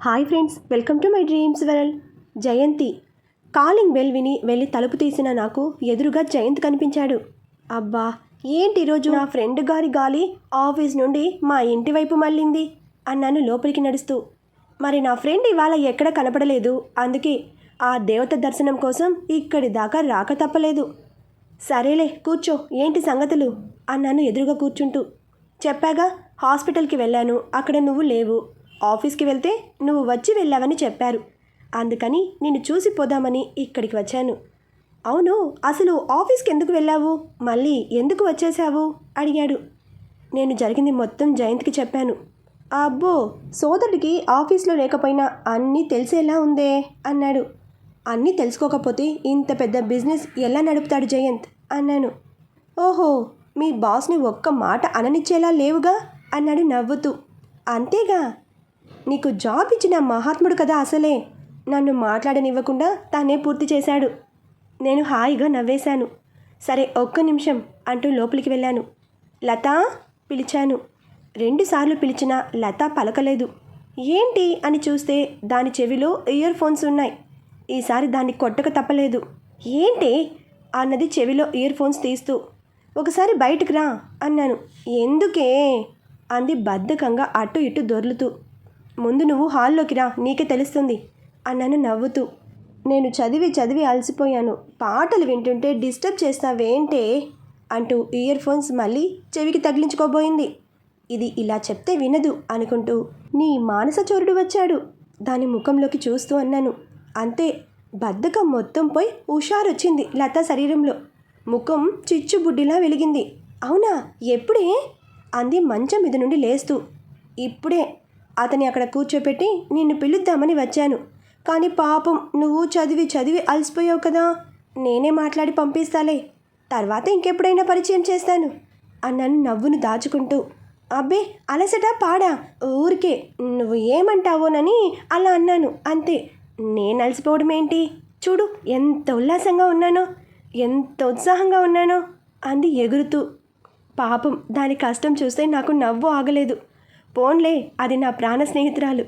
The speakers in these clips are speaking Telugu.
Hi friends welcome to my dreams world Jayanthi. Calling bell విని వెళ్ళి తలుపు తీసిన నాకు ఎదురుగా జయంత్ కనిపించాడు. అబ్బా ఏంటి ఈరోజు నా ఫ్రెండ్ గారి గాలి ఆఫీస్ నుండి మా ఇంటి వైపు మళ్ళింది అన్నాను లోపలికి నడుస్తూ. మరి నా ఫ్రెండ్ ఇవాళ ఎక్కడ కనపడలేదు అందుకే ఆ దేవత దర్శనం కోసం ఇక్కడి దాకా రాక తప్పలేదు. సరేలే కూర్చో ఏంటి సంగతులు? అన్నాను ఎదురుగా కూర్చుంటూ చెప్పాగా హాస్పిటల్కి వెళ్ళాను అక్కడ నువ్వు లేవు. ఆఫీస్కి వెళ్తే నువ్వు వచ్చి వెళ్ళావని చెప్పారు. అందుకని నిన్ను చూసి పోదామని ఇక్కడికి వచ్చాను. అవును అసలు ఆఫీస్కి ఎందుకు వెళ్ళావు? మళ్ళీ ఎందుకు వచ్చేసావు అడిగాడు. నేను జరిగింది మొత్తం జయంత్కి చెప్పాను. అబ్బో సోదరుడికి ఆఫీస్లో లేకపోయినా అన్నీ తెలిసేలా ఉందే అన్నాడు. అన్నీ తెలుసుకోకపోతే ఇంత పెద్ద బిజినెస్ ఎలా నడుపుతాడు జయంత్? అన్నాను. ఓహో మీ బాస్ని ఒక్క మాట అననిచ్చేలా లేవుగా? అన్నాడు నవ్వుతూ. అంతేగా? నీకు జాబ్ ఇచ్చిన మహాత్ముడు కదా అసలే. నన్ను మాట్లాడనివ్వకుండా తానే పూర్తి చేశాడు. నేను హాయిగా నవ్వేశాను. సరే ఒక్క నిమిషం అంటూ లోపలికి వెళ్ళాను. లతా పిలిచాను. రెండుసార్లు పిలిచినా లత పలకలేదు. ఏంటి అని చూస్తే దాని చెవిలో ఇయర్ ఫోన్స్ ఉన్నాయి. ఈసారి దాన్ని కొట్టక తప్పలేదు. ఏంటి? అన్నది చెవిలో ఇయర్ ఫోన్స్ తీస్తూ. ఒకసారి బయటకు రా అన్నాను. ఎందుకే? అంది బద్ధకంగా అటు ఇటు దొర్లుతూ. ముందు నువ్వు హాల్లోకి రా నీకే తెలుస్తుంది అన్నాను నవ్వుతూ. నేను చదివి చదివి అలసిపోయాను. పాటలు వింటుంటే డిస్టర్బ్ చేస్తావేంటే అంటూ ఇయర్ ఫోన్స్ మళ్ళీ చెవికి తగిలించుకోబోయింది. ఇది ఇలా చెప్తే వినదు అనుకుంటూ నీ మానసచోరుడు వచ్చాడు. దాని ముఖంలోకి చూస్తూ అన్నాను. అంతే బద్ధకం మొత్తం పోయి హుషారొచ్చింది లత శరీరంలో. ముఖం చిచ్చుబుడ్డిలా వెలిగింది. అవునా ఎప్పుడే? అంది మంచం మీద నుండి లేస్తూ. ఇప్పుడే అతని అక్కడ కూర్చోపెట్టి నిన్ను పిలుద్దామని వచ్చాను. కానీ పాపం నువ్వు చదివి చదివి అలసిపోయావు కదా. నేనే మాట్లాడి పంపిస్తాలే. తర్వాత ఇంకెప్పుడైనా పరిచయం చేస్తాను. అన్నాను నవ్వును దాచుకుంటూ. అబ్బే అలసట పాడా? ఊరికే నువ్వు ఏమంటావోనని అలా అన్నాను. అంతే. నేను అలసిపోవడం ఏంటి చూడు ఎంత ఉల్లాసంగా ఉన్నానో ఎంత ఉత్సాహంగా ఉన్నానో అంది ఎగురుతూ. పాపం దాని కష్టం చూస్తే నాకు నవ్వు ఆగలేదు. పోన్లే అది నా ప్రాణ స్నేహితురాలు.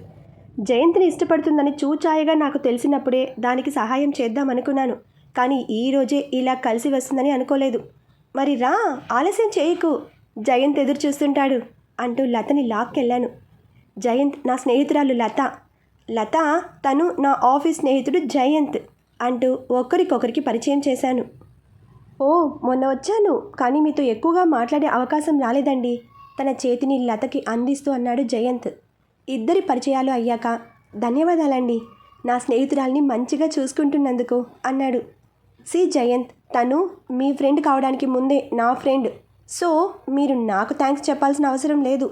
జయంతిని ఇష్టపడుతుందని చూచాయగా నాకు తెలిసినప్పుడే దానికి సహాయం చేద్దామనుకున్నాను కానీ ఈ రోజే ఇలా కలిసి వస్తుందని అనుకోలేదు. మరి రా ఆలస్యం చేయకు. జయంత్ ఎదురు చూస్తుంటాడు అంటూ లతని లాక్కెళ్ళాను. జయంత్ నా స్నేహితురాలు లత. లత తను నా ఆఫీస్ స్నేహితుడు జయంత్ అంటూ ఒకరికొకరికి పరిచయం చేశాను. ఓ మొన్న వచ్చాను కానీ మీతో ఎక్కువగా మాట్లాడే అవకాశం రాలేదండి. తన చేతిని లతకి అందిస్తూ అన్నాడు జయంత్. ఇద్దరి పరిచయాలు అయ్యాక ధన్యవాదాలండి. నా స్నేహితురాల్ని మంచిగా చూసుకుంటున్నందుకు అన్నాడు. సి జయంత్ తను మీ ఫ్రెండ్ కావడానికి ముందే నా ఫ్రెండ్. సో మీరు నాకు థ్యాంక్స్ చెప్పాల్సిన అవసరం లేదు.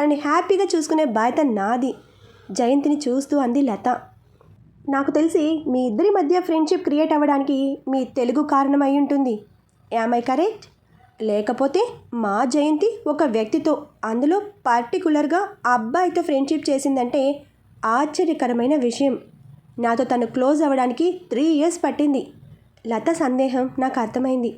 తనని హ్యాపీగా చూసుకునే బాధ్యత నాది. జయంత్ని చూస్తూ అంది లత. నాకు తెలిసి మీ ఇద్దరి మధ్య ఫ్రెండ్షిప్ క్రియేట్ అవ్వడానికి మీ తెలుగు కారణమై ఉంటుంది. యామై కరెక్ట్ లేకపోతే మా జయంతి ఒక వ్యక్తితో అందులో పర్టికులర్గా అబ్బాయితో ఫ్రెండ్షిప్ చేసిందంటే ఆశ్చర్యకరమైన విషయం. నాతో తను క్లోజ్ అవ్వడానికి త్రీ ఇయర్స్ పట్టింది. లత సందేహం నాకు అర్థమైంది.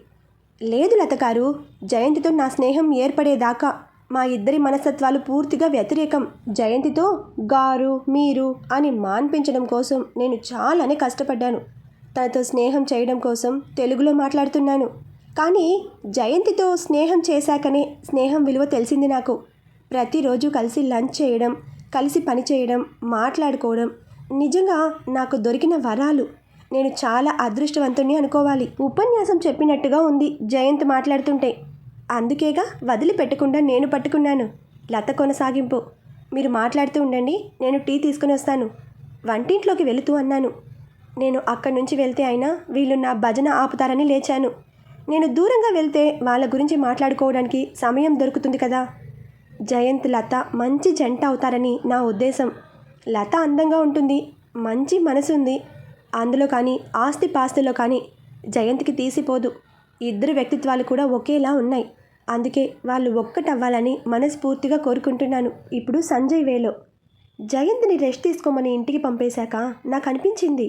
లేదు లత గారు జయంతితో నా స్నేహం ఏర్పడేదాకా మా ఇద్దరి మనస్తత్వాలు పూర్తిగా వ్యతిరేకం. జయంతితో గారు మీరు అని మాన్పించడం కోసం నేను చాలానే కష్టపడ్డాను. తనతో స్నేహం చేయడం కోసం తెలుగులో మాట్లాడుతున్నాను. కానీ జయంతితో స్నేహం చేశాకనే స్నేహం విలువ తెలిసింది నాకు. ప్రతిరోజు కలిసి లంచ్ చేయడం కలిసి పని చేయడం మాట్లాడుకోవడం నిజంగా నాకు దొరికిన వరాలు. నేను చాలా అదృష్టవంతుణ్ణి అనుకోవాలి. ఉపన్యాసం చెప్పినట్టుగా ఉంది జయంత్ మాట్లాడుతుంటే. అందుకేగా వదిలిపెట్టకుండా నేను పట్టుకున్నాను. లత కొనసాగింపు. మీరు మాట్లాడుతూ ఉండండి నేను టీ తీసుకుని వస్తాను. వంటింట్లోకి వెళుతూ అన్నాను. నేను అక్కడి నుంచి వెళ్తే అయినా వీళ్ళు నా భజన ఆపుతారని లేచాను. నేను దూరంగా వెళ్తే వాళ్ళ గురించి మాట్లాడుకోవడానికి సమయం దొరుకుతుంది కదా. జయంత్ లత మంచి జంట అవుతారని నా ఉద్దేశం. లత అందంగా ఉంటుంది మంచి మనసుంది అందులో కానీ ఆస్తి పాస్తులో కానీ జయంత్కి తీసిపోదు. ఇద్దరు వ్యక్తిత్వాలు కూడా ఒకేలా ఉన్నాయి. అందుకే వాళ్ళు ఒక్కటవ్వాలని మనస్ఫూర్తిగా కోరుకుంటున్నాను. ఇప్పుడు సంజయ్ వేలో. జయంత్ని రెస్ట్ తీసుకోమని ఇంటికి పంపేశాక నాకు అనిపించింది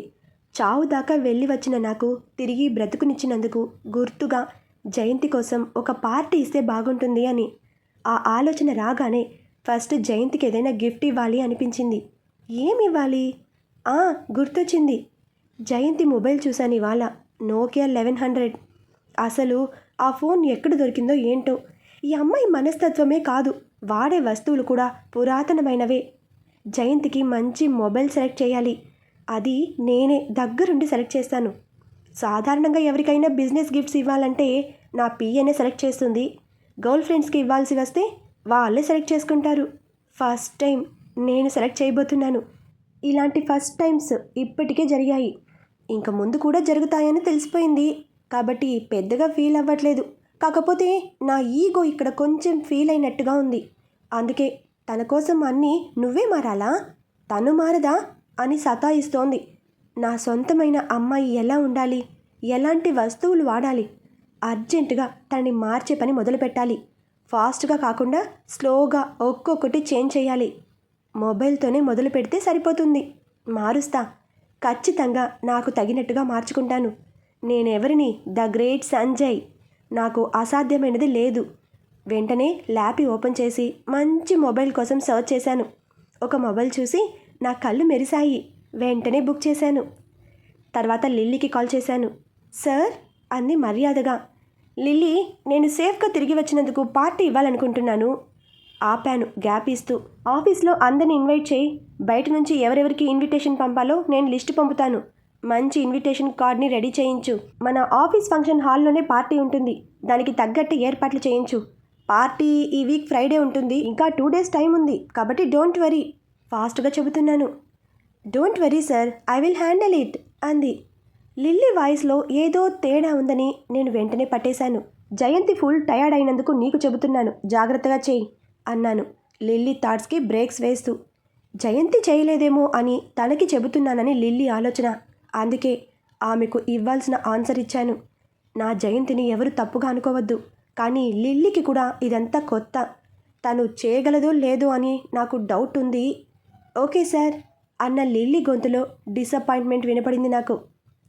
చావు దాకా వెళ్ళి వచ్చిన నాకు తిరిగి బ్రతుకునిచ్చినందుకు గుర్తుగా జయంతి కోసం ఒక పార్టీ ఇస్తే బాగుంటుంది అని ఆ ఆలోచన రాగానే ఫస్ట్ జయంతికి ఏదైనా గిఫ్ట్ ఇవ్వాలి అనిపించింది. ఏమి ఇవ్వాలి? ఆ, గుర్తొచ్చింది. జయంతి మొబైల్ చూశాను ఇవాళ. Nokia eleven hundred. అసలు ఆ ఫోన్ ఎక్కడ దొరికిందో ఏంటో? ఈ అమ్మాయి మనస్తత్వమే కాదు వాడే వస్తువులు కూడా పురాతనమైనవే. జయంతికి మంచి మొబైల్ సెలెక్ట్ చేయాలి. అది నేనే దగ్గరుండి సెలెక్ట్ చేస్తాను. సాధారణంగా ఎవరికైనా బిజినెస్ గిఫ్ట్స్ ఇవ్వాలంటే నా పిఏనే సెలెక్ట్ చేస్తుంది. గర్ల్ ఫ్రెండ్స్కి ఇవ్వాల్సి వస్తే వాళ్ళే సెలెక్ట్ చేసుకుంటారు. ఫస్ట్ టైం నేను సెలెక్ట్ చేయబోతున్నాను. ఇలాంటి ఫస్ట్ టైమ్స్ ఇప్పటికే జరిగాయి. ఇంక ముందు కూడా జరుగుతాయని తెలిసిపోయింది. కాబట్టి పెద్దగా ఫీల్ అవ్వట్లేదు. కాకపోతే నా ఈగో ఇక్కడ కొంచెం ఫీల్ అయినట్టుగా ఉంది. అందుకే తన కోసం అన్నీ నువ్వే మారాలా? తను మారదా? అని సతాయిస్తోంది. నా సొంతమైన అమ్మాయి ఎలా ఉండాలి? ఎలాంటి వస్తువులు వాడాలి? అర్జెంటుగా తనని మార్చే పని మొదలుపెట్టాలి. ఫాస్ట్గా కాకుండా స్లోగా ఒక్కొక్కటి చేంజ్ చేయాలి. మొబైల్తోనే మొదలు పెడితే సరిపోతుంది. మారుస్తా. ఖచ్చితంగా నాకు తగినట్టుగా మార్చుకుంటాను. నేనెవరిని? The great Sanjay. నాకు అసాధ్యమైనది లేదు. వెంటనే ల్యాపి ఓపెన్ చేసి మంచి మొబైల్ కోసం సర్చ్ చేశాను. ఒక మొబైల్ చూసి నా కళ్ళు మెరిశాయి. వెంటనే బుక్ చేశాను. తర్వాత లిల్లీకి కాల్ చేశాను. సార్ అంది మర్యాదగా. లిల్లీ నేను సేఫ్గా తిరిగి వచ్చినందుకు పార్టీ ఇవ్వాలనుకుంటున్నాను. ఆపాను గ్యాప్ ఇస్తూ. ఆఫీస్లో అందరిని ఇన్వైట్ చేయి. బయట నుంచి ఎవరెవరికి ఇన్విటేషన్ పంపాలో నేను లిస్ట్ పంపుతాను. మంచి ఇన్విటేషన్ కార్డ్ని రెడీ చేయించు. మన ఆఫీస్ ఫంక్షన్ హాల్లోనే పార్టీ ఉంటుంది. దానికి తగ్గట్టు ఏర్పాట్లు చేయించు. పార్టీ ఈ వీక్ ఫ్రైడే ఉంటుంది. ఇంకా టూ డేస్ టైం ఉంది. కాబట్టి డోంట్ వరీ. ఫాస్ట్గా చెబుతున్నాను. Don't worry sir. I will handle it అంది. లిల్లీ వాయిస్లో ఏదో తేడా ఉందని నేను వెంటనే పట్టేశాను. జయంతి ఫుల్ టయర్డ్ అయినందుకు నీకు చెబుతున్నాను. జాగ్రత్తగా చేయి అన్నాను. లిల్లీ థాట్స్కి బ్రేక్స్ వేస్తూ. జయంతి చేయలేదేమో అని తనకి చెబుతున్నానని లిల్లీ ఆలోచన. అందుకే ఆమెకు ఇవ్వాల్సిన ఆన్సర్ ఇచ్చాను. నా జయంతిని ఎవరు తప్పుగా అనుకోవద్దు. కానీ లిల్లీకి కూడా ఇదంతా కొత్త. తను చేయగలదో లేదో అని నాకు డౌట్ ఉంది. Okay sir. అన్న లిల్లీ గొంతులో డిసప్పాయింట్మెంట్ వినపడింది నాకు.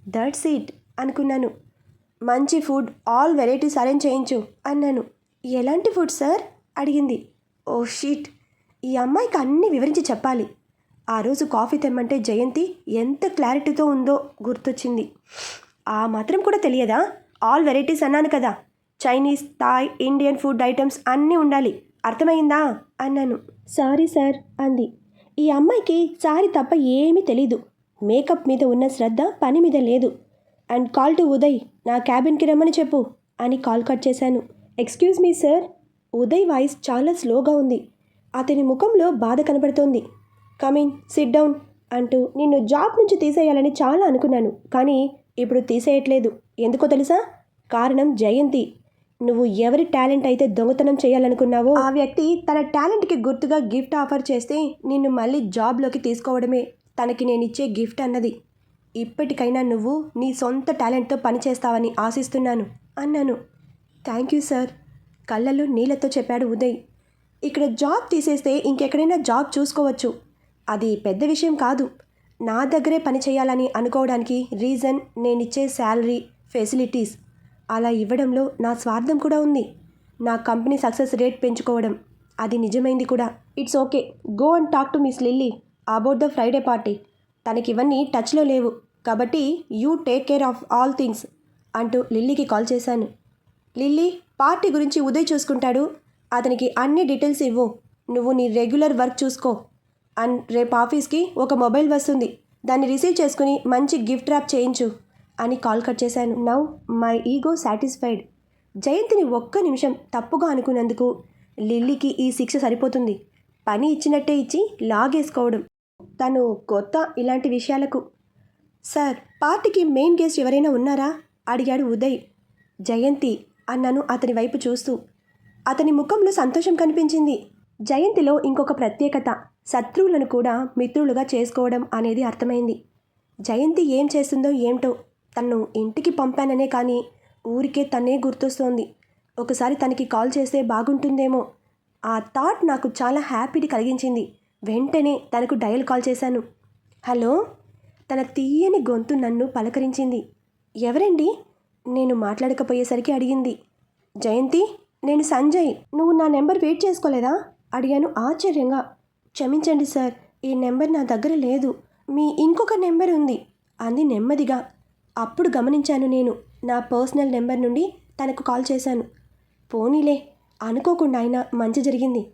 దట్స్ ఇట్ అనుకున్నాను. మంచి ఫుడ్ ఆల్ వెరైటీస్ అరేంజ్ చేయించు అన్నాను. ఎలాంటి ఫుడ్ సార్? అడిగింది. Oh shit. ఈ అమ్మాయికి అన్నీ వివరించి చెప్పాలి. ఆ రోజు కాఫీ తెమ్మంటే జయంతి ఎంత క్లారిటీతో ఉందో గుర్తొచ్చింది. ఆ మాత్రం కూడా తెలియదా? ఆల్ వెరైటీస్ అన్నాను కదా. Chinese Thai Indian food items అన్నీ ఉండాలి. అర్థమైందా? అన్నాను. సారీ సార్ అంది. ఈ అమ్మాయికి సారి తప్ప ఏమీ తెలీదు. మేకప్ మీద ఉన్న శ్రద్ధ పని మీద లేదు. అండ్ కాల్ టు ఉదయ్ నా క్యాబిన్కి రమ్మని చెప్పు అని కాల్ కట్ చేశాను. Excuse me sir. Uday voice చాలా స్లోగా ఉంది. అతని ముఖంలో బాధ కనబడుతోంది. కమింగ్ సిట్ డౌన్ అంటూ నిన్ను జాబ్ నుంచి తీసేయాలని చాలా అనుకున్నాను. కానీ ఇప్పుడు తీసేయట్లేదు. ఎందుకో తెలుసా? కారణం జయంతి. నువ్వు ఎవరి టాలెంట్ అయితే దొంగతనం చేయాలనుకున్నావో ఆ వ్యక్తి తన టాలెంట్కి గుర్తుగా గిఫ్ట్ ఆఫర్ చేస్తే నిన్ను మళ్ళీ జాబ్లోకి తీసుకోవడమే. తనకి నేనిచ్చే గిఫ్ట్ అన్నది. ఇప్పటికైనా నువ్వు నీ సొంత టాలెంట్తో పనిచేస్తావని ఆశిస్తున్నాను అన్నాను. థ్యాంక్ యూ సార్ కళ్ళల్లో నీళ్ళతో చెప్పాడు ఉదయ్. ఇక్కడ జాబ్ తీసేస్తే ఇంకెక్కడైనా జాబ్ చూసుకోవచ్చు. అది పెద్ద విషయం కాదు. నా దగ్గరే పని చేయాలని అనుకోవడానికి రీజన్ నేనిచ్చే శాలరీ ఫెసిలిటీస్. అలా ఇవ్వడంలో నా స్వార్థం కూడా ఉంది. నా కంపెనీ సక్సెస్ రేట్ పెంచుకోవడం అది నిజమైంది కూడా. It's okay. Go and talk to miss Lily about the Friday party. తనకి ఇవన్నీ టచ్లో లేవు. కాబట్టి you take care of all things అంటూ లిల్లీకి కాల్ చేశాను. లిల్లీ పార్టీ గురించి ఉదయ్ చూసుకుంటాడు. అతనికి అన్ని డీటెయిల్స్ ఇవ్వు. నువ్వు నీ రెగ్యులర్ వర్క్ చూసుకో. అండ్ రేపు ఆఫీస్కి ఒక మొబైల్ వస్తుంది. దాన్ని రిసీవ్ చేసుకుని మంచి గిఫ్ట్ ర్యాప్ చేయించు. అని కాల్ కట్ చేశాను. Now my ego satisfied. జయంతిని ఒక్క నిమిషం తప్పుగా అనుకున్నందుకు లిల్లీకి ఈ శిక్ష సరిపోతుంది. పని ఇచ్చినట్టే ఇచ్చి లాగేసుకోవడం. తను కొత్త ఇలాంటి విషయాలకు. సార్ పార్టీకి మెయిన్ గెస్ట్ ఎవరైనా ఉన్నారా? అడిగాడు ఉదయ్. జయంతి అన్నాను అతని వైపు చూస్తూ. అతని ముఖంలో సంతోషం కనిపించింది. జయంతిలో ఇంకొక ప్రత్యేకత. శత్రువులను కూడా మిత్రులుగా చేసుకోవడం అనేది అర్థమైంది. జయంతి ఏం చేస్తుందో ఏంటో తన్ను ఇంటికి పంపాననే కానీ ఊరికే తనే గుర్తొస్తోంది. ఒకసారి తనకి కాల్ చేస్తే బాగుంటుందేమో. ఆ థాట్ నాకు చాలా హ్యాపీని కలిగించింది. వెంటనే తనకు డయల్ కాల్ చేశాను. హలో? తన తీయని గొంతు నన్ను పలకరించింది. ఎవరండి? నేను మాట్లాడకపోయేసరికి అడిగింది. జయంతి? నేను సంజయ్. నువ్వు నా నెంబర్ వెయిట్ చేసుకోలేదా? అడిగాను ఆశ్చర్యంగా. క్షమించండి సార్ ఈ నెంబర్ నా దగ్గర లేదు. మీ ఇంకొక నెంబర్ ఉంది అంది నెమ్మదిగా. అప్పుడు గమనించాను నేను. నా పర్సనల్ నెంబర్ నుండి తనకు కాల్ చేశాను. పోనీలే అనుకోకుండా అయినా మంచి జరిగింది.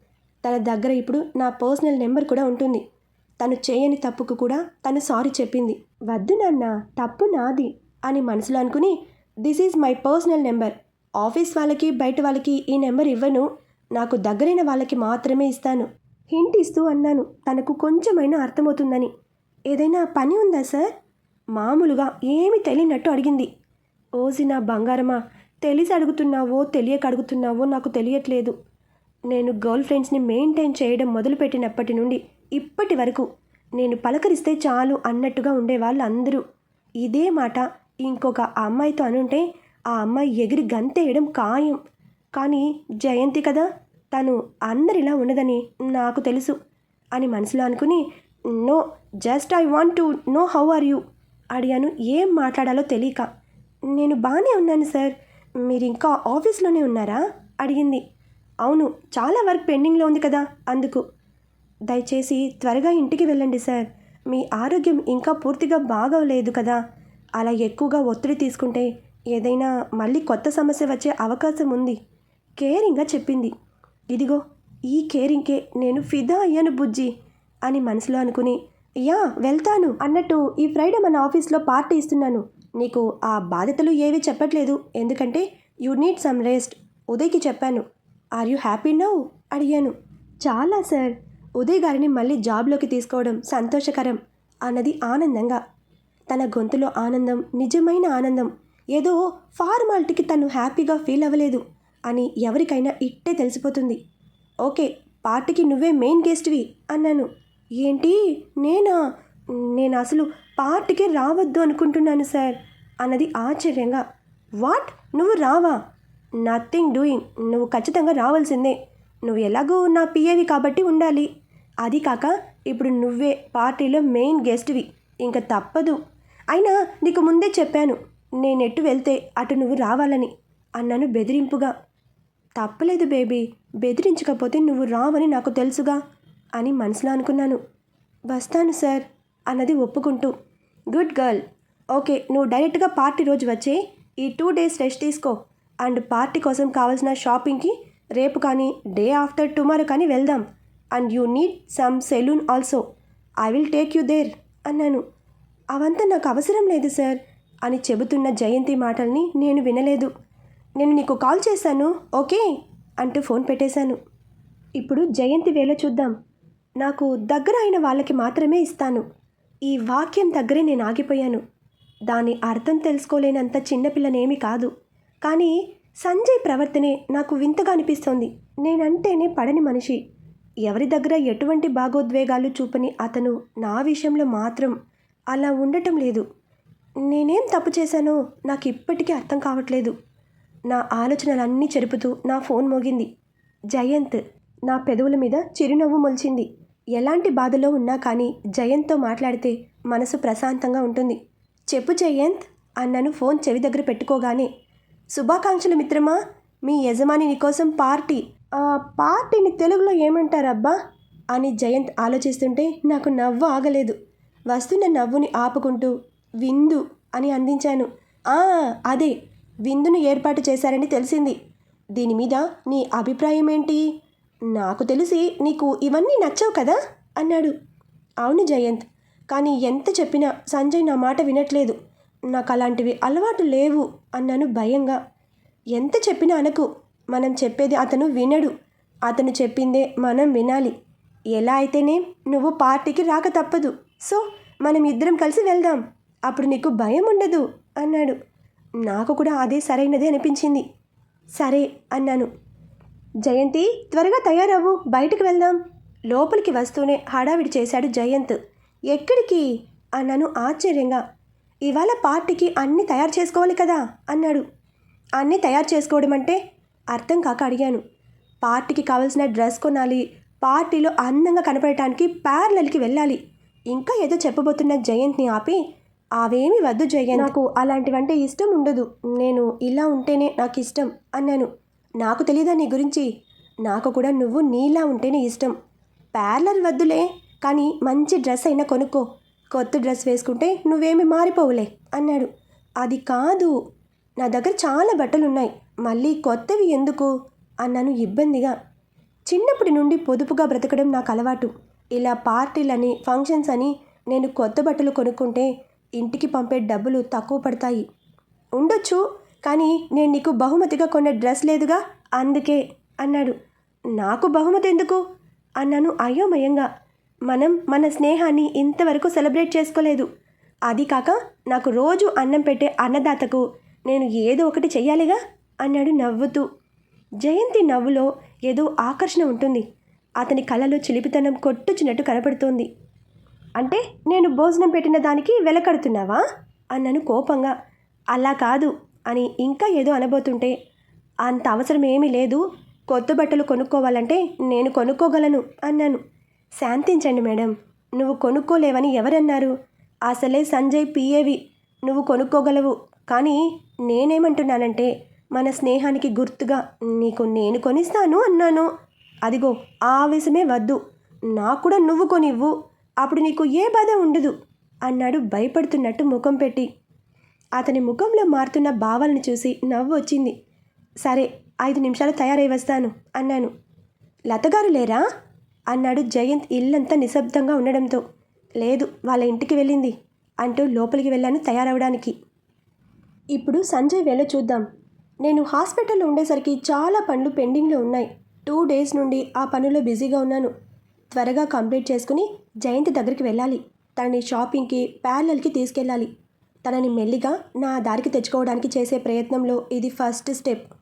తన దగ్గర ఇప్పుడు నా పర్సనల్ నెంబర్ కూడా ఉంటుంది. తను చేయని తప్పుకు కూడా తను సారీ చెప్పింది. వద్దు నాన్న తప్పు నాది అని మనసులో అనుకుని this is my personal number. Office వాళ్ళకి బయట వాళ్ళకి ఈ నెంబర్ ఇవ్వను. నాకు దగ్గరైన వాళ్ళకి మాత్రమే ఇస్తాను. హింట్ ఇస్తూ అన్నాను. తనకు కొంచెమైనా అర్థమవుతుందని. ఏదైనా పని ఉందా సార్? మామూలుగా ఏమి తెలియనట్టు అడిగింది. ఓసి నా బంగారమా తెలిసి అడుగుతున్నావో తెలియక అడుగుతున్నావో నాకు తెలియట్లేదు. నేను గర్ల్ ఫ్రెండ్స్ని మెయింటైన్ చేయడం మొదలుపెట్టినప్పటి నుండి ఇప్పటి వరకు నేను పలకరిస్తే చాలు అన్నట్టుగా ఉండేవాళ్ళు అందరూ ఇదే మాట ఇంకొక అమ్మాయితో అనుంటే ఆ అమ్మాయి ఎగిరి గంతేయడం ఖాయం. కానీ జయంతి కదా తను అందరిలా ఉండదని నాకు తెలుసు అని మనసులో అనుకుని no just I want to know how are you. అడిగాను. ఏం మాట్లాడాలో తెలియక. నేను బాగానే ఉన్నాను సార్. మీరు ఇంకా ఆఫీస్లోనే ఉన్నారా? అడిగింది. అవును చాలా వర్క్ పెండింగ్లో ఉంది కదా అందుకు. దయచేసి త్వరగా ఇంటికి వెళ్ళండి సార్. మీ ఆరోగ్యం ఇంకా పూర్తిగా బాగోలేదు కదా. అలా ఎక్కువగా ఒత్తిడి తీసుకుంటే ఏదైనా మళ్ళీ కొత్త సమస్య వచ్చే అవకాశం ఉంది. కేరింగ్గా చెప్పింది. ఇదిగో ఈ కేరింగ్కే నేను ఫిదా అయ్యాను బుజ్జి అని మనసులో అనుకుని యా వెళ్తాను. అన్నట్టు ఈ ఫ్రైడే మన ఆఫీస్లో పార్టీ ఇస్తున్నాను. నీకు ఆ బాధ్యతలు ఏవి చెప్పట్లేదు. ఎందుకంటే యూ నీడ్ సమ్ రెస్ట్. ఉదయ్కి చెప్పాను. Are you happy now? అడిగాను. చాలా సార్. ఉదయ్ గారిని మళ్ళీ జాబ్లోకి తీసుకోవడం సంతోషకరం అన్నది ఆనందంగా. తన గొంతులో ఆనందం నిజమైన ఆనందం. ఏదో ఫార్మాలిటీకి తను హ్యాపీగా ఫీల్ అవ్వలేదు అని ఎవరికైనా ఇట్టే తెలిసిపోతుంది. ఓకే పార్టీకి నువ్వే మెయిన్ గెస్ట్వి అన్నాను. ఏంటి? నేనా? నేను అసలు పార్టీకి రావద్దు అనుకుంటున్నాను సార్ అన్నది ఆశ్చర్యంగా. వాట్? నువ్వు రావా? Nothing doing. నువ్వు ఖచ్చితంగా రావాల్సిందే. నువ్వు ఎలాగో నా పిఏవి కాబట్టి ఉండాలి. అది కాక ఇప్పుడు నువ్వే పార్టీలో మెయిన్ గెస్ట్వి. ఇంకా తప్పదు. అయినా నీకు ముందే చెప్పాను నేను ఎటు వెళ్తే అటు నువ్వు రావాలని అన్నాను బెదిరింపుగా. తప్పలేదు బేబీ. బెదిరించకపోతే నువ్వు రావని నాకు తెలుసుగా. అని మనసులో అనుకున్నాను. వస్తాను సార్ అన్నది ఒప్పుకుంటూ. Good girl. ఓకే నువ్వు డైరెక్ట్గా పార్టీ రోజు వచ్చే. ఈ టూ డేస్ రెస్ట్ తీసుకో. అండ్ పార్టీ కోసం కావాల్సిన షాపింగ్కి రేపు కానీ డే ఆఫ్టర్ టుమారో కానీ వెళ్దాం. And you need some salon also. I will take you there అన్నాను. అవంతా నాకు అవసరం లేదు సార్ అని చెబుతున్న జయంతి మాటల్ని నేను వినలేదు. నేను నీకు కాల్ చేశాను ఓకే అంటూ ఫోన్ పెట్టేశాను. ఇప్పుడు జయంతి వేళ చూద్దాం. నాకు దగ్గర అయిన వాళ్ళకి మాత్రమే ఇస్తాను. ఈ వాక్యం దగ్గరే నేను ఆగిపోయాను. దాని అర్థం తెలుసుకోలేనంత చిన్నపిల్లనేమి కాదు. కానీ సంజయ్ ప్రవర్తనే నాకు వింతగా అనిపిస్తోంది. నేనంటేనే పడని మనిషి. ఎవరి దగ్గర ఎటువంటి భాగోద్వేగాలు చూపని అతను నా విషయంలో మాత్రం అలా ఉండటం లేదు. నేనేం తప్పు చేశానో నాకు ఇప్పటికీ అర్థం కావట్లేదు. నా ఆలోచనలన్నీ చెరుపుతూ నా ఫోన్ మోగింది. జయంత్ నా పెదవుల మీద చిరునవ్వు మొలిచింది. ఎలాంటి బాధలో ఉన్నా కానీ జయంత్తో మాట్లాడితే మనసు ప్రశాంతంగా ఉంటుంది. చెప్పు జయంత్ అన్నను ఫోన్ చెవి దగ్గర పెట్టుకోగానే శుభాకాంక్షలు మిత్రమా మీ యజమాని నీకోసం పార్టీ ఆ పార్టీని తెలుగులో ఏమంటారబ్బా? అని జయంత్ ఆలోచిస్తుంటే నాకు నవ్వు ఆగలేదు. వస్తున్న నవ్వుని ఆపుకుంటూ విందు అని అందించాను. ఆ అదే విందును ఏర్పాటు చేశారని తెలిసింది. దీని మీద నీ అభిప్రాయం ఏంటి నాకు తెలిసి నీకు ఇవన్నీ నచ్చవు కదా? అన్నాడు. అవును జయంత్. కానీ ఎంత చెప్పినా సంజయ్ నా మాట వినట్లేదు. నాకు అలాంటివి అలవాటు లేవు అన్నాను భయంగా. ఎంత చెప్పినా అనకు. మనం చెప్పేది అతను వినడు. అతను చెప్పిందే మనం వినాలి. ఎలా అయితేనే నువ్వు పార్టీకి రాక తప్పదు. సో మనం ఇద్దరం కలిసి వెళ్దాం. అప్పుడు నీకు భయం ఉండదు అన్నాడు. నాకు కూడా అదే సరైనదే అనిపించింది. సరే అన్నాను. జయంతి త్వరగా తయారవ్వు. బయటికి వెళ్దాం. లోపలికి వస్తూనే హడావిడి చేశాడు జయంత్. ఎక్కడికి? అన్నాను ఆశ్చర్యంగా. ఇవాళ పార్టీకి అన్నీ తయారు చేసుకోవాలి కదా? అన్నాడు. అన్నీ తయారు చేసుకోవడం అంటే? అర్థం కాక అడిగాను. పార్టీకి కావాల్సిన డ్రెస్ కొనాలి. పార్టీలో అందంగా కనపడటానికి పార్లర్కి వెళ్ళాలి. ఇంకా ఏదో చెప్పబోతున్న జయంత్ని ఆపి అవేమి వద్దు జయంత్. నాకు అలాంటివంటే ఇష్టం ఉండదు. నేను ఇలా ఉంటేనే నాకు ఇష్టం అన్నాను. నాకు తెలియదా నీ గురించి? నాకు కూడా నువ్వు నీలా ఉంటేనే ఇష్టం. పార్లర్ వద్దులే కానీ మంచి డ్రెస్ అయినా కొనుక్కో. కొత్త డ్రెస్ వేసుకుంటే నువ్వేమి మారిపోవులే అన్నాడు. అది కాదు. నా దగ్గర చాలా బట్టలు ఉన్నాయి మళ్ళీ కొత్తవి ఎందుకు? అన్నాను ఇబ్బందిగా. చిన్నప్పటి నుండి పొదుపుగా బ్రతకడం నాకు అలవాటు. ఇలా పార్టీలని ఫంక్షన్స్ అని నేను కొత్త బట్టలు కొనుక్కుంటే ఇంటికి పంపే డబ్బులు తక్కువ పడతాయి. ఉండొచ్చు కానీ నేను నీకు బహుమతిగా కొన్న డ్రెస్ లేదుగా అందుకే అన్నాడు. నాకు బహుమతి ఎందుకు? అన్నాను అయోమయంగా. మనం మన స్నేహాన్ని ఇంతవరకు సెలబ్రేట్ చేసుకోలేదు. అది కాక నాకు రోజు అన్నం పెట్టే అన్నదాతకు నేను ఏదో ఒకటి చెయ్యాలిగా? అన్నాడు నవ్వుతూ. జయంతి నవ్వులో ఏదో ఆకర్షణ ఉంటుంది. అతని కళ్ళలో చిలిపితనం కొట్టుచినట్టు కనపడుతోంది. అంటే నేను భోజనం పెట్టిన దానికి వెలకడుతున్నావా? అన్నాను కోపంగా. అలా కాదు. అని ఇంకా ఏదో అనబోతుంటే అంత అవసరం ఏమీ లేదు. కొత్త బట్టలు కొనుక్కోవాలంటే నేను కొనుక్కోగలను అన్నాను. శాంతించండి మేడం నువ్వు కొనుక్కోలేవని ఎవరన్నారు? అసలే సంజయ్ పిఏవి నువ్వు కొనుక్కోగలవు. కానీ నేనేమంటున్నానంటే మన స్నేహానికి గుర్తుగా నీకు నేను కొనిస్తాను అన్నాను. అదిగో ఆవేశమే వద్దు. నాకు కూడా నువ్వు కొనివ్వు. అప్పుడు నీకు ఏ బాధ ఉండదు అన్నాడు భయపడుతున్నట్టు ముఖం పెట్టి. అతని ముఖంలో మారుతున్న భావాలను చూసి నవ్వు వచ్చింది సరే ఐదు నిమిషాలు తయారై వస్తాను అన్నాను. లతగారు లేరా? అన్నాడు జయంత్ ఇల్లంతా నిశ్శబ్దంగా ఉండడంతో. లేదు వాళ్ళ ఇంటికి వెళ్ళింది అంటూ లోపలికి వెళ్ళాను తయారవడానికి. ఇప్పుడు సంజయ్ వేళ చూద్దాం. నేను హాస్పిటల్లో ఉండేసరికి చాలా పనులు పెండింగ్లో ఉన్నాయి. టూ డేస్ నుండి ఆ పనుల్లో బిజీగా ఉన్నాను. త్వరగా కంప్లీట్ చేసుకుని జయంతి దగ్గరికి వెళ్ళాలి. తనని షాపింగ్కి ప్యారలల్కి తీసుకెళ్ళాలి. తనని మెల్లిగా నా దారికి తెచ్చుకోవడానికి చేసే ప్రయత్నంలో ఇది ఫస్ట్ స్టెప్.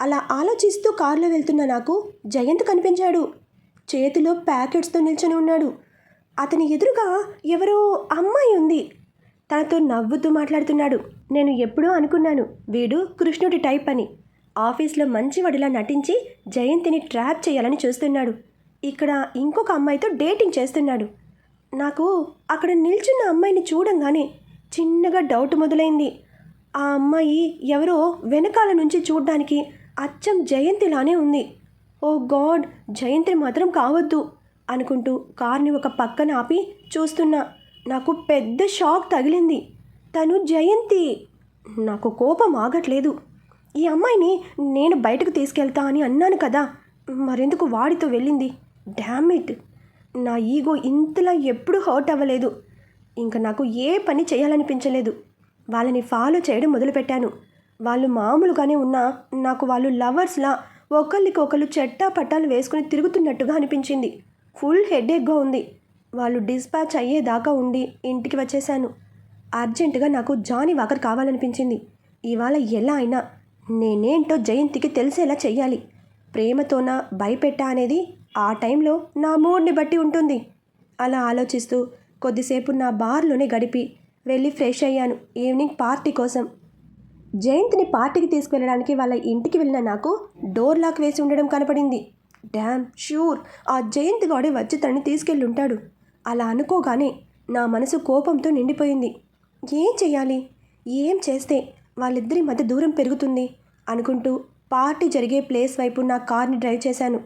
అలా ఆలోచిస్తూ కారులో వెళ్తున్న నాకు జయంత్ కనిపించాడు. చేతిలో ప్యాకెట్స్తో నిల్చొని ఉన్నాడు. అతని ఎదురుగా ఎవరో అమ్మాయి ఉంది. తనతో నవ్వుతూ మాట్లాడుతున్నాడు. నేను ఎప్పుడూ అనుకున్నాను వీడు కృష్ణుడి టైప్ అని. ఆఫీస్లో మంచి వడిలా నటించి జయంతిని ట్రాప్ చేయాలని చూస్తున్నాడు. ఇక్కడ ఇంకొక అమ్మాయితో డేటింగ్ చేస్తున్నాడు. నాకు అక్కడ నిల్చున్న అమ్మాయిని చూడంగానే చిన్నగా డౌట్ మొదలైంది. ఆ అమ్మాయి ఎవరో వెనకాల నుంచి చూడ్డానికి అచ్చం జయంతిలానే ఉంది. ఓ గాడ్ జయంతి మాత్రం కావద్దు అనుకుంటూ కార్ని ఒక పక్కన ఆపి చూస్తున్నా. నాకు పెద్ద షాక్ తగిలింది. తను జయంతి. నాకు కోపం ఆగట్లేదు. ఈ అమ్మాయిని నేను బయటకు తీసుకెళ్తా అని అన్నాను కదా. మరెందుకు వాడితో వెళ్ళింది? డామిట్ నా ఈగో ఇంతలా ఎప్పుడూ హర్ట్ అవ్వలేదు. ఇంకా నాకు ఏ పని చేయాలనిపించలేదు. వాళ్ళని ఫాలో చేయడం మొదలుపెట్టాను. వాళ్ళు మామూలుగానే ఉన్నా నాకు వాళ్ళు లవర్స్లా ఒకళ్ళకొకళ్ళు చెట్టా పట్టాలు వేసుకుని తిరుగుతున్నట్టుగా అనిపించింది. ఫుల్ హెడేక్గా ఉంది. వాళ్ళు డిస్పాచ్ అయ్యేదాకా ఉండి ఇంటికి వచ్చేసాను అర్జెంటుగా నాకు జానీ వాకర్ కావాలనిపించింది. ఇవాళ ఎలా అయినా నేనేంటో జయంతికి తెలిసేలా చెయ్యాలి. ప్రేమతోనా భయపెట్టా అనేది ఆ టైంలో నా మూడ్ని బట్టి ఉంటుంది. అలా ఆలోచిస్తూ కొద్దిసేపు నా బార్లోనే గడిపి వెళ్ళి ఫ్రెష్ అయ్యాను. ఈవినింగ్ పార్టీ కోసం. జయంత్ని పార్టీకి తీసుకువెళ్ళడానికి వాళ్ళ ఇంటికి వెళ్ళిన నాకు డోర్ లాక్ వేసి ఉండడం కనపడింది. డ్యామ్ షూర్ ఆ జయంత్ గాడే వచ్చి తనని తీసుకెళ్ళి ఉంటాడు అలా అనుకోగానే నా మనసు కోపంతో నిండిపోయింది. ఏం చేయాలి ఏం చేస్తే వాళ్ళిద్దరి మధ్య దూరం పెరుగుతుంది? అనుకుంటూ పార్టీ జరిగే ప్లేస్ వైపు నా కార్ని డ్రైవ్ చేశాను.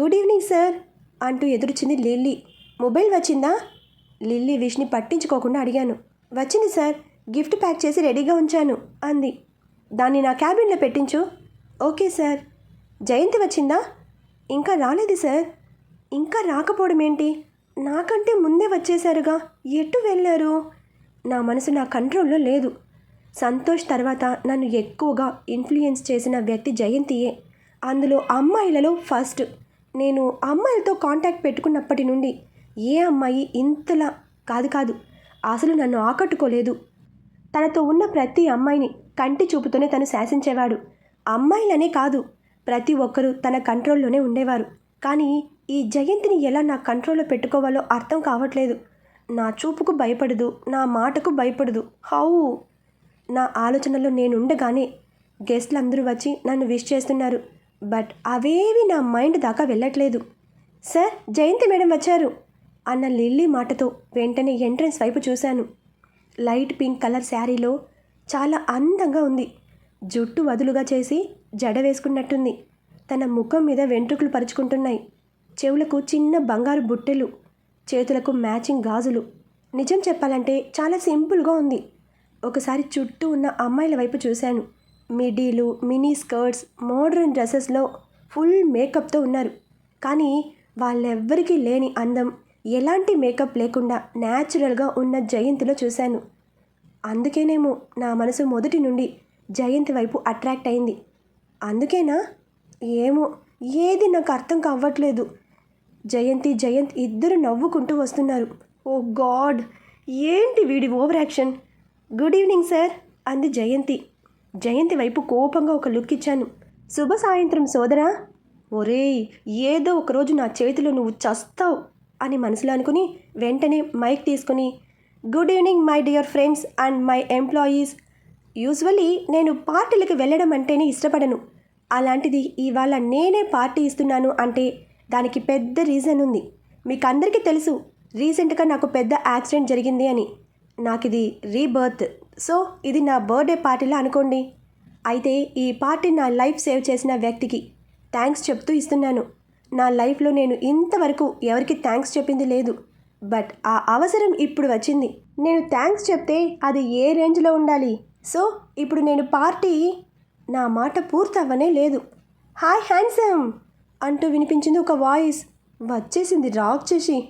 గుడ్ ఈవినింగ్ సార్ అంటూ ఎదురుచింది లిల్లీ. మొబైల్ వచ్చిందా? లిల్లీ విష్ని పట్టించుకోకుండా అడిగాను. వచ్చింది సార్ గిఫ్ట్ ప్యాక్ చేసి రెడీగా ఉంచాను అంది. దాన్ని నా క్యాబిన్లో పెట్టించు. Okay sir. జయంతి వచ్చిందా? ఇంకా రాలేదు సార్. ఇంకా రాకపోవడం ఏంటి? నాకంటే ముందే వచ్చేశారుగా ఎటు వెళ్ళారు? నా మనసు నా కంట్రోల్లో లేదు. సంతోష్ తర్వాత నన్ను ఎక్కువగా ఇన్ఫ్లుయెన్స్ చేసిన వ్యక్తి జయంతియే. అందులో అమ్మాయిలలో ఫస్ట్. నేను అమ్మాయిలతో కాంటాక్ట్ పెట్టుకున్నప్పటి నుండి ఏ అమ్మాయి ఇంతలా కాదు కాదు. అసలు నన్ను ఆకట్టుకోలేదు. తనతో ఉన్న ప్రతి అమ్మాయిని కంటి చూపుతోనే తను శాసించేవాడు. అమ్మాయిలనే కాదు ప్రతి ఒక్కరూ తన కంట్రోల్లోనే ఉండేవారు. కానీ ఈ జయంతిని ఎలా నా కంట్రోల్లో పెట్టుకోవాలో అర్థం కావట్లేదు. నా చూపుకు భయపడదు నా మాటకు భయపడదు. హౌ? నా ఆలోచనలో నేనుండగానే గెస్ట్లు అందరూ వచ్చి నన్ను విష్ చేస్తున్నారు. బట్ అవేవి నా మైండ్ దాకా వెళ్ళట్లేదు. సార్ జయంతి మేడం వచ్చారు. అన్న లిల్లీ మాటతో వెంటనే ఎంట్రన్స్ వైపు చూశాను. లైట్ పింక్ కలర్ శారీలో చాలా అందంగా ఉంది. జుట్టు వదులుగా చేసి జడ వేసుకున్నట్టుంది. తన ముఖం మీద వెంట్రుకలు పరుచుకుంటున్నాయి. చెవులకు చిన్న బంగారు బుట్టెలు చేతులకు మ్యాచింగ్ గాజులు. నిజం చెప్పాలంటే చాలా సింపుల్గా ఉంది. ఒకసారి చుట్టూ ఉన్న అమ్మాయిల వైపు చూశాను. మిడీలు మినీ స్కర్ట్స్ మోడర్న్ డ్రెస్సెస్లో ఫుల్ మేకప్తో ఉన్నారు. కానీ వాళ్ళెవ్వరికీ లేని అందం ఎలాంటి మేకప్ లేకుండా న్యాచురల్గా ఉన్న జయంతిలో చూశాను. అందుకేనేమో నా మనసు మొదటి నుండి జయంతి వైపు అట్రాక్ట్ అయింది. అందుకేనా? ఏమో ఏది నాకు అర్థం కావట్లేదు. జయంతి జయంత్ ఇద్దరు నవ్వుకుంటూ వస్తున్నారు. Oh god! ఏంటి వీడి over action? Good evening sir! అంది జయంతి. జయంతి వైపు కోపంగా ఒక లుక్ ఇచ్చాను. శుభ సాయంత్రం సోదరా! ఒరేయ్ ఏదో ఒకరోజు నా చేతిలో నువ్వు చస్తావు. అని మనసులో అనుకుని వెంటనే మైక్ తీసుకుని good evening my dear friends and my employees. Usually నేను పార్టీలకు వెళ్ళడం అంటేనే ఇష్టపడను. అలాంటిది ఇవాళ నేనే పార్టీ ఇస్తున్నాను అంటే దానికి పెద్ద రీజన్ ఉంది. మీకు అందరికీ తెలుసు రీసెంట్గా నాకు పెద్ద యాక్సిడెంట్ జరిగింది అని. నాకు ఇది రీబర్త్. సో ఇది నా బర్త్డే పార్టీలా అనుకోండి. అయితే ఈ పార్టీ నా లైఫ్ సేవ్ చేసిన వ్యక్తికి థ్యాంక్స్ చెప్తూ ఇస్తున్నాను. నా లైఫ్లో నేను ఇంతవరకు ఎవరికి థ్యాంక్స్ చెప్పింది లేదు. బట్ ఆ అవసరం ఇప్పుడు వచ్చింది. నేను థ్యాంక్స్ చెప్తే అది ఏ రేంజ్లో ఉండాలి? సో ఇప్పుడు నేను పార్టీ నా మాట పూర్తవ్వనే లేదు. Hi handsome! అంటూ వినిపించింది ఒక వాయిస్. వచ్చేసింది రాక్ చేసి.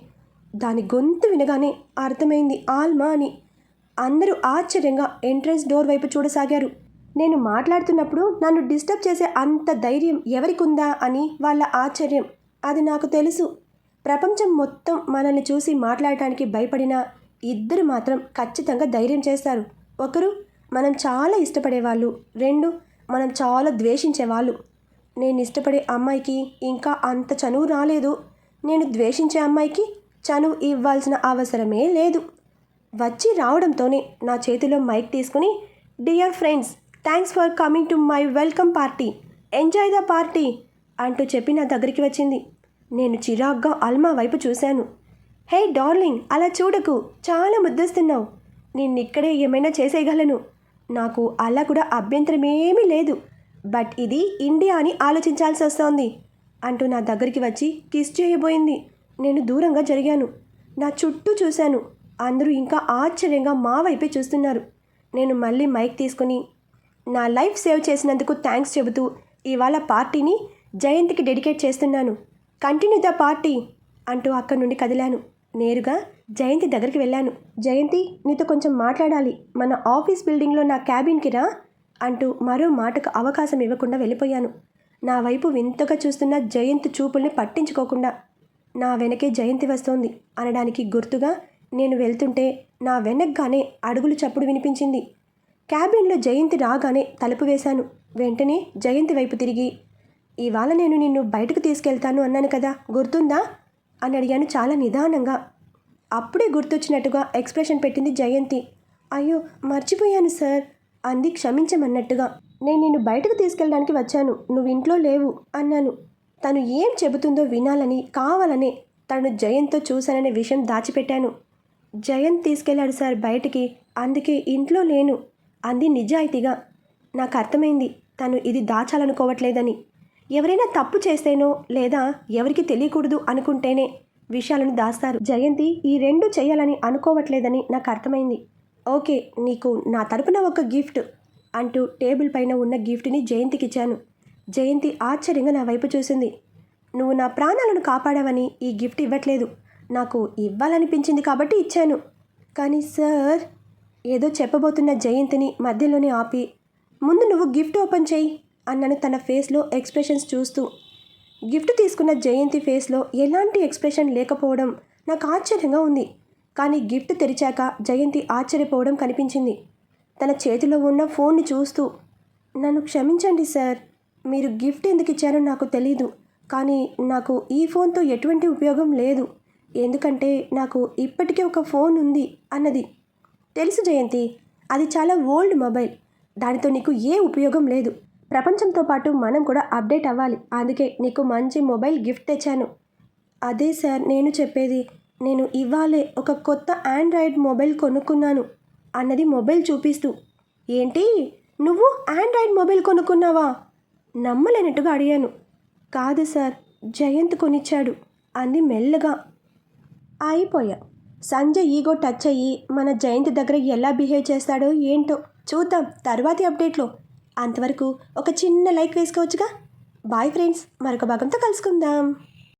దాని గొంతు వినగానే అర్థమైంది ఆల్మా అని. అందరూ ఆశ్చర్యంగా ఎంట్రన్స్ డోర్ వైపు చూడసాగారు. నేను మాట్లాడుతున్నప్పుడు నన్ను డిస్టర్బ్ చేసే అంత ధైర్యం ఎవరికుందా అని వాళ్ళ ఆశ్చర్యం. అది నాకు తెలుసు. ప్రపంచం మొత్తం మనల్ని చూసి మాట్లాడటానికి భయపడిన ఇద్దరు మాత్రం ఖచ్చితంగా ధైర్యం చేస్తారు. ఒకరు మనం చాలా ఇష్టపడేవాళ్ళు. రెండు మనం చాలా ద్వేషించేవాళ్ళు. నేను ఇష్టపడే అమ్మాయికి ఇంకా అంత చనువు రాలేదు. నేను ద్వేషించే అమ్మాయికి చనువు ఇవ్వాల్సిన అవసరమే లేదు. వచ్చి రావడంతోనే నా చేతిలో మైక్ తీసుకుని dear friends thanks for coming to my welcome party enjoy the party అంటూ చెప్పి నా దగ్గరికి వచ్చింది. నేను చిరాగ్గా అల్మా వైపు చూశాను. హే డార్లింగ్ అలా చూడకు చాలా ముద్దస్తున్నావు. నిన్నిక్కడే ఏమైనా చేసేయగలను. నాకు అలా కూడా అభ్యంతరం ఏమీ లేదు. బట్ ఇది ఇండియా అని ఆలోచించాల్సి వస్తోంది అంటూ నా దగ్గరికి వచ్చి కిస్ చేయబోయింది. నేను దూరంగా జరిగాను. నా చుట్టూ చూశాను. అందరూ ఇంకా ఆశ్చర్యంగా మా వైపే చూస్తున్నారు. నేను మళ్ళీ మైక్ తీసుకుని నా లైఫ్ సేవ్ చేసినందుకు థ్యాంక్స్ చెబుతూ ఇవాళ పార్టీని జయంతికి డెడికేట్ చేస్తున్నాను. కంటిన్యూ ద పార్టీ అంటూ అక్కడి నుండి కదిలాను. నేరుగా జయంతి దగ్గరికి వెళ్ళాను. జయంతి నీతో కొంచెం మాట్లాడాలి. మన ఆఫీస్ బిల్డింగ్లో నా క్యాబిన్కి రా అంటూ మరో మాటకు అవకాశం ఇవ్వకుండా వెళ్ళిపోయాను. నా వైపు వింతగా చూస్తున్న జయంతి చూపుల్ని పట్టించుకోకుండా నా వెనకే జయంతి వస్తోంది అనడానికి గుర్తుగా నేను వెళ్తుంటే నా వెనక్గానే అడుగులు చప్పుడు వినిపించింది. క్యాబిన్లో జయంతి రాగానే తలుపు వేశాను. వెంటనే జయంతి వైపు తిరిగి ఇవాళ నేను నిన్ను బయటకు తీసుకెళ్తాను అన్నాను కదా గుర్తుందా? అని అడిగాను చాలా నిదానంగా. అప్పుడే గుర్తొచ్చినట్టుగా ఎక్స్ప్రెషన్ పెట్టింది జయంతి. అయ్యో మర్చిపోయాను సార్ అంది క్షమించమన్నట్టుగా. నేను నిన్ను బయటకు తీసుకెళ్ళడానికి వచ్చాను నువ్వు ఇంట్లో లేవు అన్నాను. తను ఏం చెబుతుందో వినాలని కావాలనే తను జయంత్తో చూశాననే విషయం దాచిపెట్టాను. జయంత్ తీసుకెళ్ళాడు సార్ బయటికి అందుకే ఇంట్లో లేను. అంది నిజాయితీగా. నాకు అర్థమైంది. తను ఇది దాచాలనుకోవట్లేదని. ఎవరైనా తప్పు చేస్తేనో లేదా ఎవరికి తెలియకూడదు అనుకుంటేనే విషయాలను దాస్తారు. జయంతి ఈ రెండు చేయాలని అనుకోవట్లేదని నాకు అర్థమైంది. ఓకే నీకు నా తరపున ఒక గిఫ్ట్ అంటూ టేబుల్ పైన ఉన్న గిఫ్ట్ని జయంతికి ఇచ్చాను జయంతి ఆశ్చర్యంగా నా వైపు చూసింది. నువ్వు నా ప్రాణాలను కాపాడావని ఈ గిఫ్ట్ ఇవ్వట్లేదు. నాకు ఇవ్వాలనిపించింది కాబట్టి ఇచ్చాను. కానీ సార్ ఏదో చెప్పబోతున్న జయంతిని మధ్యలోనే ఆపి ముందు నువ్వు గిఫ్ట్ ఓపెన్ చేయి అన్నాను తన ఫేస్లో ఎక్స్ప్రెషన్స్ చూస్తూ. గిఫ్ట్ తీసుకున్న జయంతి ఫేస్లో ఎలాంటి ఎక్స్ప్రెషన్ లేకపోవడం నాకు ఆశ్చర్యంగా ఉంది. కానీ గిఫ్ట్ తెరిచాక జయంతి ఆశ్చర్యపోవడం కనిపించింది. తన చేతిలో ఉన్న ఫోన్ని చూస్తూ నన్ను క్షమించండి సార్ మీరు గిఫ్ట్ ఎందుకు ఇచ్చారో నాకు తెలీదు. కానీ నాకు ఈ ఫోన్తో ఎటువంటి ఉపయోగం లేదు. ఎందుకంటే నాకు ఇప్పటికే ఒక ఫోన్ ఉంది అన్నది. తెలుసు జయంతి. అది చాలా ఓల్డ్ మొబైల్. దానితో నీకు ఏ ఉపయోగం లేదు. ప్రపంచంతో పాటు మనం కూడా అప్డేట్ అవ్వాలి. అందుకే నీకు మంచి మొబైల్ గిఫ్ట్ తెచ్చాను. అదే సార్ నేను చెప్పేది. నేను ఇవ్వాలే. ఒక కొత్త ఆండ్రాయిడ్ మొబైల్ కొనుక్కున్నాను అన్నది మొబైల్ చూపిస్తూ. ఏంటి? నువ్వు ఆండ్రాయిడ్ మొబైల్ కొనుక్కున్నావా? నమ్మలేనట్టుగా అడిగాను. కాదు సార్ జయంత్ కొనిచ్చాడు. అంది మెల్లగా. అయిపోయా. సంజయ్ ఈగో టచ్ అయ్యి మన జయంతి దగ్గర ఎలా బిహేవ్ చేస్తాడో ఏంటో చూద్దాం తర్వాతి అప్డేట్లో. అంతవరకు ఒక చిన్న లైక్ వేసుకోవచ్చుగా. బాయ్ ఫ్రెండ్స్ మరొక భాగంతో కలుసుకుందాం.